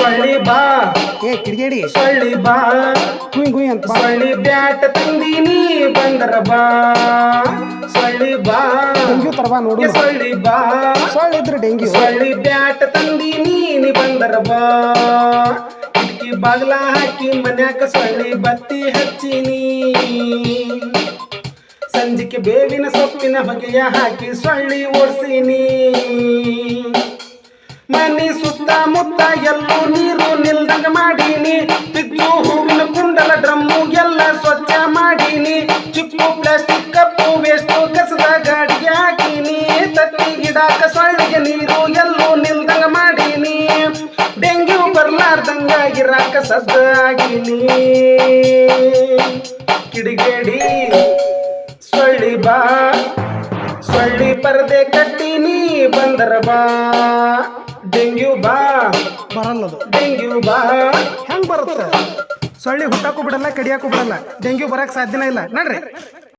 ಸೊಳ್ಳಿ ಬಾ. ಏ ಕಿಡಿಗೇಡಿ. ಸೊಳ್ಳಿ ಬಾ. ಗುಯ್ ಗುಯ್ ಅಂತ ಸೊಳ್ಳಿ ಬ್ಯಾಟ್ ತಂದೀನಿ ಬಂದರ ಬಾ. ಸೊಳ್ಳಿ ಬಾ. ಡೆಂಗ್ಯೂ ತರ ಬಾ ನೋಡು. ಸೊಳ್ಳಿ ಬಾ. ಸೊಳ್ಳಿ ಇದ್ರೆ ಡೆಂಗ್ಯೂ. ಸೊಳ್ಳಿ ಬ್ಯಾಟ್ ತಂದೀನಿ ನೀ ಬಂದರ ಬಾ. ಕಿಟಕಿ ಬಾಗ್ಲ ಹಾಕಿ ಮನ್ಯಾಕ ಸೊಳ್ಳಿ ಬತ್ತಿ ಹಚ್ಚಿನಿ. ಸಂಜಿಕೆ ಬೇವಿನ ಸೊಪ್ಪಿನ ಬಗೆಯ ಹಾಕಿ ಸೊಳ್ಳಿ ಓಡಿಸಿನಿ ಮನಿ ಸುತ್ತಮುತ್ತ ಎಲ್ಲೂ ನೀರು ಎಲ್ಲೂ ನಿಲ್ದಂಗ ಮಾಡೀನಿ. ಡೆಂಗ್ಯೂ ಬರ್ಲಾರ್ದಂಗ ಇರಾಕ ಸದ್ದ ಆಗೀನಿ. ಕಿಡಿಗೇಡಿ ಸೊಳ್ಳಿ ಬಾ ಸೊಳ್ಳಿ ಪರದೆ ಕಟ್ಟಿನಿ ಬಂದರ ಬಾ. ಡೆಂಗ್ಯೂ ಬಾ ಬರಲ್ಲದು. ಡೆಂಗ್ಯೂ ಬಾ. ಹೆಂಗ್ ಬರುತ್ತೆ? ಸೊಳ್ಳೆ ಹುಟ್ಟಕ್ಕೂ ಬಿಡಲ್ಲ ಕಡಿಯಾಕು ಬಿಡಲ್ಲ. ಡೆಂಗ್ಯೂ ಬರಕ್ ಸಾಧ್ಯನೇ ಇಲ್ಲ. ನಡ್ರಿ.